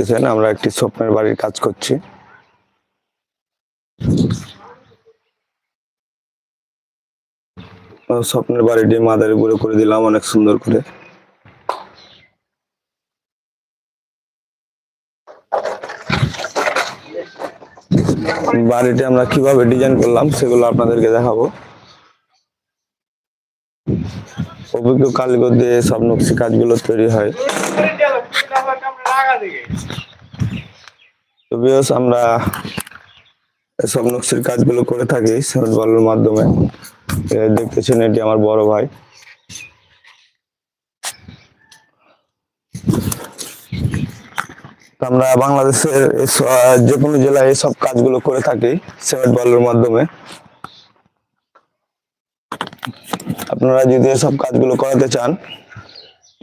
দেখতেছেন আমরা একটি স্বপ্নের বাড়ির কাজ করছি। স্বপ্নের বাড়িটি মাদারি উপরে করে দিলাম, অনেক সুন্দর করে। বাড়িটি আমরা কীভাবে ডিজাইন করলাম, সেগুলো আপনাদেরকে দেখাবো। অভিজ্ঞ কারিগর দিয়ে সব নকশি কাজগুলো তৈরি হয়। আমরা কাজগুলো করে থাকি বালুর মাধ্যমে। দেখতেছেন এটি আমার বড় ভাই। আমরা বাংলাদেশের যে কোনো জেলায় এসব কাজগুলো করে থাকি সিমেন্ট বালুর মাধ্যমে। আপনারা যদি এসব কাজগুলো করাতে চান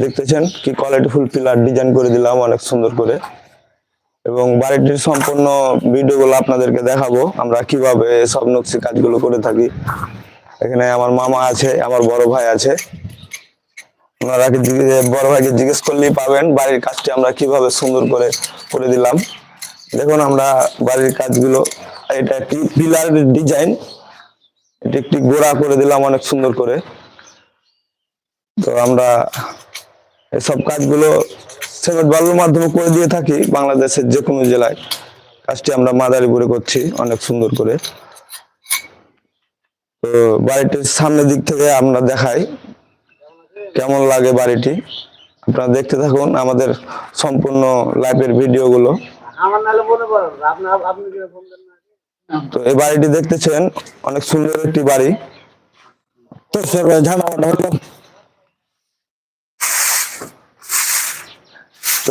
দেখতেছেন কি কোয়ালিটিফুল পিলার ডিজাইন করে দিলাম, অনেক সুন্দর করে। এবং বাড়িটির সম্পূর্ণ ভিডিওগুলো আপনাদেরকে দেখাবো, আমরা কীভাবে সব নকশি কাজগুলো করে থাকি। এখানে আমার মামা আছে, আমার বড় ভাই আছে। ওনারা বড় ভাইকে জিজ্ঞেস করলেই পাবেন বাড়ির কাজটি আমরা কীভাবে সুন্দর করে করে দিলাম। দেখুন আমরা বাড়ির কাজগুলো, এটা একটি পিলার ডিজাইন এটি একটি গোড়া করে দিলাম অনেক সুন্দর করে। তো আমরা এসব কাজগুলো সিমেন্ট বালুর মাধ্যমে করে দিয়ে থাকি বাংলাদেশের যে কোনো জেলায়। কাজটি আমরা মাদারীপুরে করছি অনেক সুন্দর করে। তো বাড়িটির সামনের দিক থেকে আমরা দেখাই কেমন লাগে বাড়িটি। আপনারা দেখতে থাকুন আমাদের সম্পূর্ণ লাইভের ভিডিওগুলো। তো এই বাড়িটি দেখতেছেন অনেক সুন্দর একটি বাড়ি। তো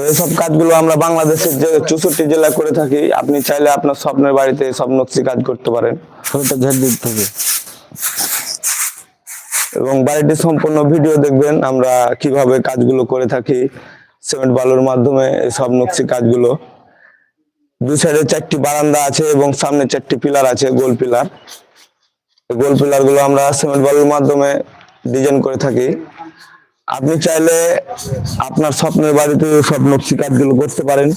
এইসব কাজগুলো আমরা বাংলাদেশের যে চৌষট্টি জেলা করে থাকি আপনি চাইলে আপনার স্বপ্নের বাড়িতে সব নকশি কাজ করতে পারেন। ওটা ঝাড় দিতে হবে। এবং বাড়িটি সম্পূর্ণ ভিডিও দেখবেন আমরা কীভাবে কাজগুলো করে থাকি সিমেন্ট বালুর মাধ্যমে সব নকশি কাজগুলো। দু সাইডে চারটি বারান্দা আছে এবং সামনে চারটি পিলার আছে গোল পিলার। গোল পিলারগুলো আমরা সিমেন্ট বালুর মাধ্যমে ডিজাইন করে থাকি। আপনি চাইলে আপনার স্বপ্নের বাড়িতে সব নকশি কাজগুলো করতে পারেন।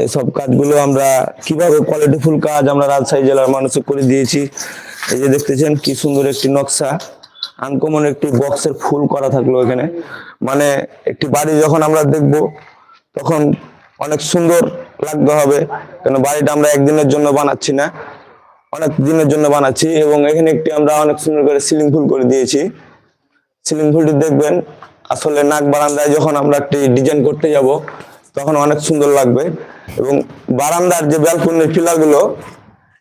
এই সব কাজগুলো আমরা কীভাবে কোয়ালিটিফুল কাজ আমরা রাজশাহী জেলার মানুষে করে দিয়েছি। এই যে দেখতেছেন কি সুন্দর একটি নকশা। আনকমন একটি বক্সের ফুল করা থাকল এখানে। মানে একটি বাড়ি যখন আমরা দেখব, তখন অনেক সুন্দর লাগতে হবে। কেন বাড়িটা আমরা একদিনের জন্য বানাচ্ছি না। অনেক দিনের জন্য বানাচ্ছি এবং এখানে একটি আমরা অনেক সুন্দর করে সিলিং ফুল করে দিয়েছি। সিলিং ফুলটি দেখবেন। আসলে নাক বারান্দায় যখন আমরা একটি ডিজাইন করতে যাব, তখন অনেক সুন্দর লাগবে। এবং বারান্দার যে ব্যালকনির পিলারগুলো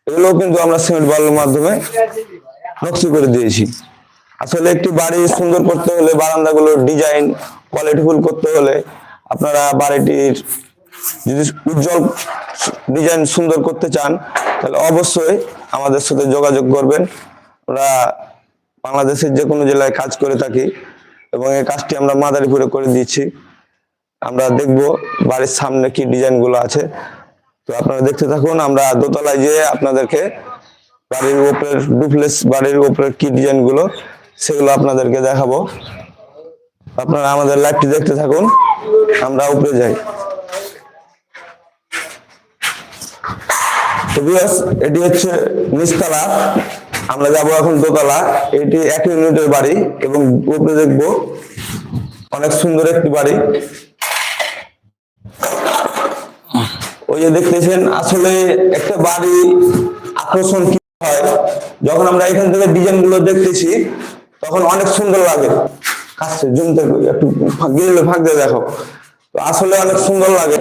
এগুলো কিন্তু আমরা সিমেন্ট বালুর মাধ্যমে নকশি করে দিয়েছি। আসলে একটি বাড়ি সুন্দর করতে হলে, বারান্দাগুলোর ডিজাইন কোয়ালিটিফুল করতে হলে আপনারা বাড়িটির যদি উজ্জ্বল ডিজাইন সুন্দর করতে চান, তাহলে অবশ্যই আমাদের সাথে যোগাযোগ করবেন। আমরা বাংলাদেশের যে কোনো জেলায় কাজ করে থাকি এবং এই কাজটি আমরা মাদারীপুরে করে দিচ্ছি আমরা দেখব বাড়ির সামনে কি ডিজাইনগুলো আছে। তো আপনারা দেখতে থাকুন, আমরা দোতলায় যেয়ে আপনাদেরকে বাড়ির উপরের ডুপ্লেস বাড়ির উপরের কি ডিজাইনগুলো সেগুলো আপনাদেরকে দেখাবো। আপনারা আমাদের লাইভটি দেখতে থাকুন, আমরা উপরে যাই। এটি হচ্ছে নিচতলা। আমরা যাব এখন দোতলা। এটি এক ইউনিটের বাড়ি এবং উপরে দেখব অনেক সুন্দর একটি বাড়ি। ওই যে দেখতেছেন, আসলে একটা বাড়ি আকর্ষণ কি হয়? যখন আমরা এখান থেকে ডিজাইনগুলো দেখতেছি, তখন অনেক সুন্দর লাগে। কাছে জমতে একটু গেলে ফাঁক দিয়ে দেখো। তো আসলে অনেক সুন্দর লাগে।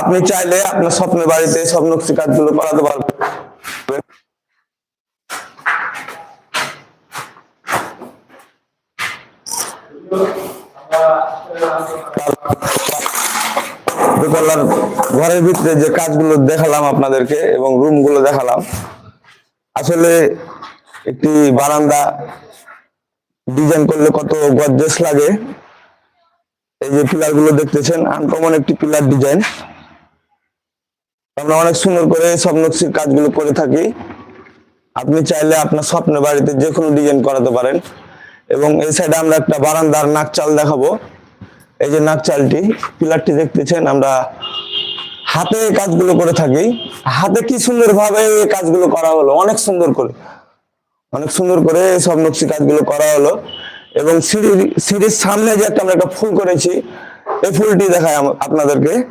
আপনি চাইলে আপনার স্বপ্নের বাড়িতে স্বপ্ন কাজগুলো করাতে পারবেন। ঘরের ভিতরে যে কাজগুলো দেখালাম আপনাদেরকে এবং রুমগুলো দেখালাম, আসলে একটি বারান্দা ডিজাইন করলে কত গর্জেস লাগে। এই যে পিলারগুলো দেখতেছেন আনকমন একটি পিলার ডিজাইন। আমরা অনেক সুন্দর করে সব নকশির কাজগুলো করে থাকি। আপনি চাইলে আপনার স্বপ্নের বাড়িতে যে কোনো ডিজাইন করাতে পারেন। এবং এই সাইডে আমরা একটা বারান্দার নাকচাল দেখাবো। এই যে নাকচালটি, পিলারটি দেখতেছেন, আমরা হাতে কাজগুলো করে থাকি। হাতে কি সুন্দর ভাবে কাজগুলো করা হলো? অনেক সুন্দর করে। অনেক সুন্দর করে সব নকশি কাজগুলো করা হলো। এবং সিঁড়ির সিঁড়ির সামনে যে একটা আমরা একটা ফুল করেছি, এই ফুলটি দেখায় আপনাদেরকে।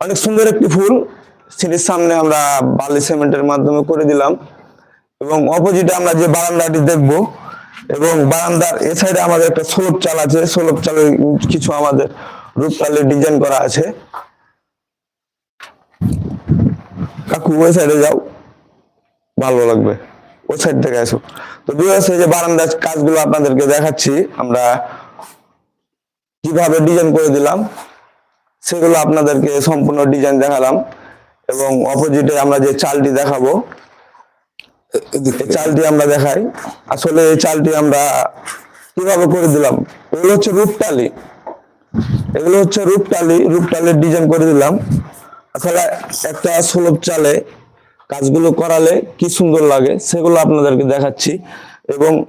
অনেক সুন্দর একটি ফুল। সিঁড়ির সামনে আমরা বালি সিমেন্টের মাধ্যমে করে দিলাম। এবং অপোজিটে আমরা যে বারান্দাটি দেখব এবং বারান্দার এ সাইডে আমাদের একটা সোলপ চাল আছে। সোলপ চালের কিছু আমাদের রূপকালের ডিজাইন করা আছে। কাকু, ওই সাইডে যাও। ভালো লাগবে। ওই সাইড থেকে আসো। তো বিশেষ যে বারান্দার কাজগুলো আপনাদেরকে দেখাচ্ছি, আমরা কীভাবে ডিজাইন করে দিলাম, সেগুলো আপনাদেরকে সম্পূর্ণ ডিজাইন দেখালাম। এবং অপোজিটে আমরা যে চালটি দেখাবো চালটি আমরা দেখাই। আসলে এই চালটি আমরা কীভাবে করে দিলাম? এগুলো হচ্ছে রূপটালি। এগুলো হচ্ছে রূপটালি। রূপটালির ডিজাইন করে দিলাম। আসলে একটা সুলভ চালে কাজগুলো করালে কি সুন্দর লাগে সেগুলো আপনাদেরকে দেখাচ্ছি। এবং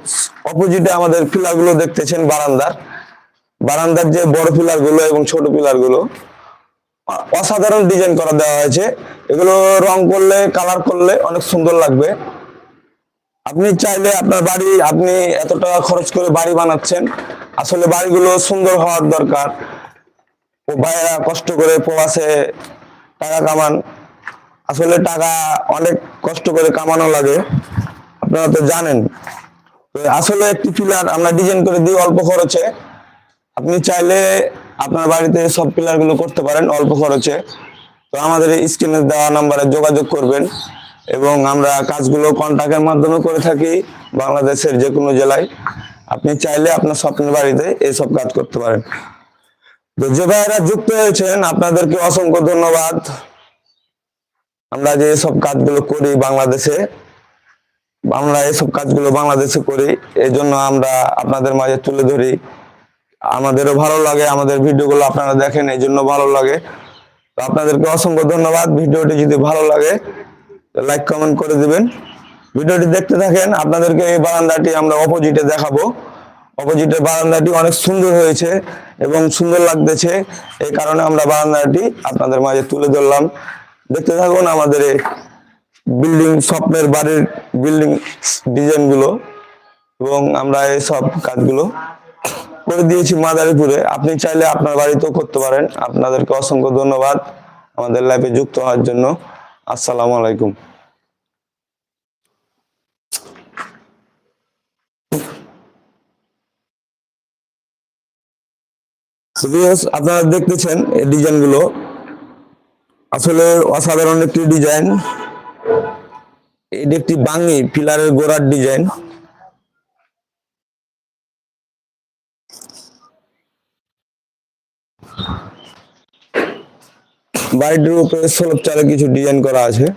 অপোজিটে আমাদের পিলারগুলো দেখতেছেন বারান্দার। বারান্দার যে বড় পিলারগুলো এবং ছোট পিলারগুলো অ- অসাধারণ ডিজাইন করা দেওয়া হয়েছে। এগুলো রং করলে কালার করলে অনেক সুন্দর লাগবে। আপনি চাইলে আপনার বাড়ি, আপনি এত টাকা খরচ করে বাড়ি বানাচ্ছেন। আসলে বাড়িগুলো সুন্দর হওয়ার দরকার। ও ভাইয়েরা কষ্ট করে প্রবাসে টাকা কামান। আসলে টাকা অনেক কষ্ট করে কামানো লাগে। আপনারা তো জানেন। আসলে একটি পিলার আমরা ডিজাইন করে দিই অল্প খরচে। আপনি চাইলে আপনার বাড়িতে সব পিলারগুলো করতে পারেন অল্প খরচে। তো আমাদের স্ক্রিনে দেওয়া নাম্বারে যোগাযোগ করবেন। এবং আমরা কাজগুলো কন্ট্যাক্টের মাধ্যমে করে থাকি বাংলাদেশের যে কোনো জেলায়। আপনি চাইলে আপনার স্বপ্নের বাড়িতে এইসব কাজ করতে পারেন। তো যে ভাইয়েরা যুক্ত হয়েছেন, আপনাদেরকে অসংখ্য ধন্যবাদ। আমরা যে সব কাজগুলো করি বাংলাদেশে, আমরা এসব কাজগুলো বাংলাদেশে করি এই জন্য আমরা আপনাদের মাঝে তুলে ধরি। আমাদেরও ভালো লাগে, আমাদের ভিডিওগুলো আপনারা দেখেন এই জন্য ভালো লাগে। তো আপনাদেরকে অসংখ্য ধন্যবাদ। ভিডিওটি যদি ভালো লাগে লাইক কমেন্ট করে দিবেন। ভিডিওটি দেখতে থাকেন, আপনাদেরকে এই বারান্দাটি আমরা অপোজিটে দেখাবো। অপোজিটের বারান্দাটি অনেক সুন্দর হয়েছে এবং সুন্দর লাগতেছে। এই কারণে আমরা বারান্দাটি আপনাদের মাঝে তুলে ধরলাম। দেখতে থাকুন আমাদের এই বিল্ডিং স্বপ্নের বাড়ির বিল্ডিং ডিজাইনগুলো এবং আমরা এই সব কাজগুলো করে দিয়েছি মাদারীপুরে। আপনি চাইলে আপনার বাড়িতেও করতে পারেন। আপনাদেরকে অসংখ্য ধন্যবাদ আমাদের লাইফে যুক্ত হওয়ার জন্য। আসসালামু আলাইকুম। আপনারা দেখতেছেন এই ডিজাইনগুলো আসলে অসাধারণ একটি ডিজাইন। এটি একটি বাঙি পিলারের গোড়ার ডিজাইন। বাড়িটির উপরে সোলপ চালে কিছু ডিজাইন করা আছে।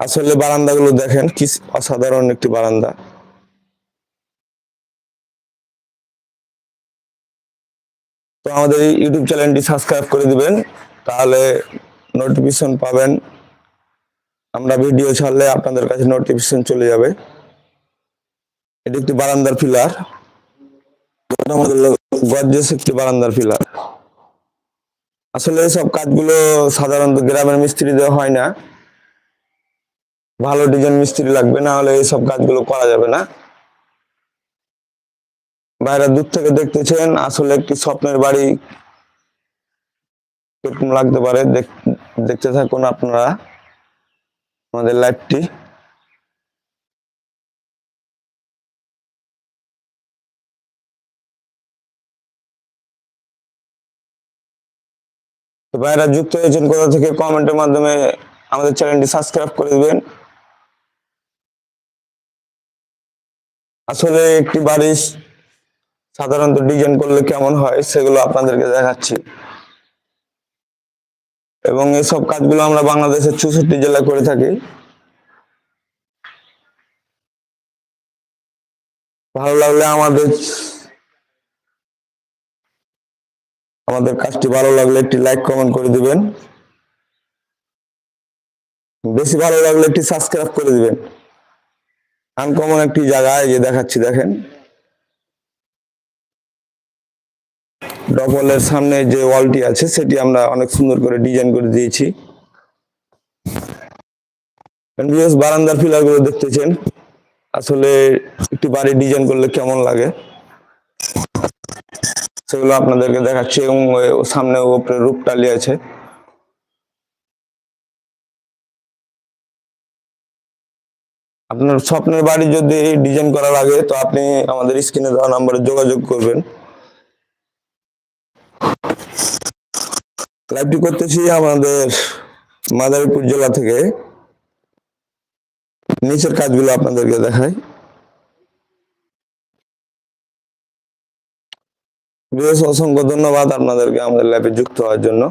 আসলে বারান্দাগুলো দেখেন, কি অসাধারণ একটি বারান্দা। তো আমাদের ইউটিউব চ্যানেলটি সাবস্ক্রাইব করে দিবেন, তাহলে নোটিফিকেশন পাবেন। আমরা ভিডিও ছাড়লে আপনাদের কাছে নোটিফিকেশন চলে যাবে। এটি একটি বারান্দার আমাদের গর্জেস একটি বারান্দার আসলে কাজগুলো সাধারণত গ্রামের মিস্ত্রিদের হয় না। ভালো ডিজাইন মিস্ত্রি লাগবে, না হলে কাজগুলো করা যাবে না। বাইরে দূর থেকে দেখতেছেন, আসলে একটি স্বপ্নের বাড়ি কীরকম লাগতে পারে? দেখ- দেখতে থাকুন আপনারা আমাদের লাইভটি তো ভাইরা যুক্ত হয়েছেন কোথা থেকে কমেন্টের মাধ্যমে আমাদের চ্যানেলটি সাবস্ক্রাইব করে দিবেন। আসলে একটি বাড়ি সাধারণত ডিজাইন করলে কেমন হয় সেগুলো আপনাদেরকে দেখাচ্ছি। এবং এইসব কাজগুলো আমরা বাংলাদেশের চৌষট্টি জেলায় করে থাকি। ভালো লাগলে আমাদের আমাদের কাজটি ভালো লাগলে একটি লাইক কমেন্ট করে দিবেন। বেশি ভালো লাগলে একটি সাবস্ক্রাইব করে দিবেন। আনকমন একটি জায়গায় যে দেখাচ্ছি, দেখেন। ডবলের সামনে যে ওয়ালটি আছে, সেটি আমরা অনেক সুন্দর করে ডিজাইন করে দিয়েছি। বারান্দার পিলারগুলো দেখতেছেন। আসলে একটি বাড়ি ডিজাইন করলে কেমন লাগে? সেগুলো আপনাদেরকে দেখাচ্ছি এবং সামনে উপরে রূপটালি আছে আপনার স্বপ্নের বাড়ি যদি ডিজাইন করার আগে, তো আপনি আমাদের স্ক্রিনে দেওয়া নাম্বারে যোগাযোগ করবেন। লাইভটি করতেছি আমাদের মাদারীপুর জেলা থেকে। নিচের কাজগুলো আপনাদেরকে দেখাই। অসংখ্য ধন্যবাদ আপনাদেরকে আমাদের ল্যাবে যুক্ত হওয়ার জন্য।